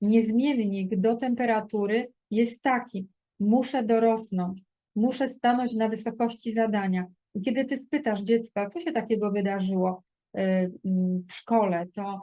niezmiennik do temperatury jest taki: muszę dorosnąć, muszę stanąć na wysokości zadania. I kiedy ty spytasz dziecka, co się takiego wydarzyło y, mm, w szkole, to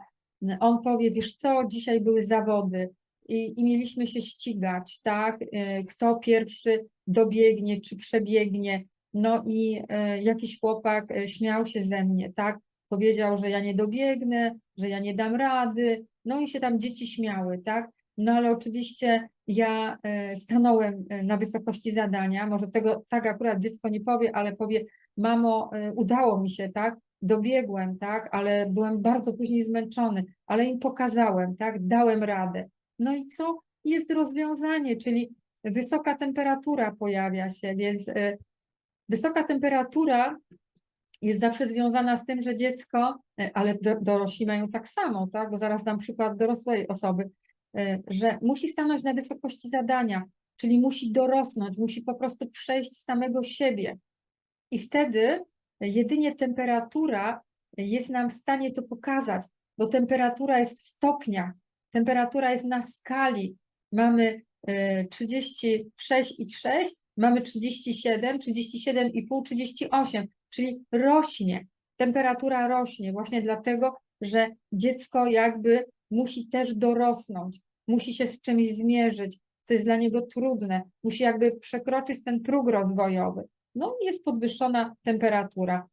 on powie, wiesz co, dzisiaj były zawody i, i mieliśmy się ścigać, tak? Y, Kto pierwszy dobiegnie czy przebiegnie. No i y, jakiś chłopak śmiał się ze mnie, tak? Powiedział, że ja nie dobiegnę, że ja nie dam rady. No i się tam dzieci śmiały, tak? No ale oczywiście ja e, stanąłem e, na wysokości zadania. Może tego tak akurat dziecko nie powie, ale powie: Mamo, e, udało mi się, tak? Dobiegłem, tak? Ale byłem bardzo później zmęczony, ale im pokazałem, tak? Dałem radę. No i co? Jest rozwiązanie, czyli wysoka temperatura pojawia się, więc wysoka temperatura jest zawsze związana z tym, że dziecko, e, ale do, dorośli mają tak samo, tak? Bo zaraz dam przykład dorosłej osoby, e, że musi stanąć na wysokości zadania, czyli musi dorosnąć, musi po prostu przejść samego siebie. I wtedy jedynie temperatura jest nam w stanie to pokazać, bo temperatura jest w stopniach, temperatura jest na skali. Mamy e, 36,6, mamy 37, 37,5, 38, czyli rośnie, temperatura rośnie właśnie dlatego, że dziecko jakby musi też dorosnąć, musi się z czymś zmierzyć, co jest dla niego trudne, musi jakby przekroczyć ten próg rozwojowy. No jest podwyższona temperatura.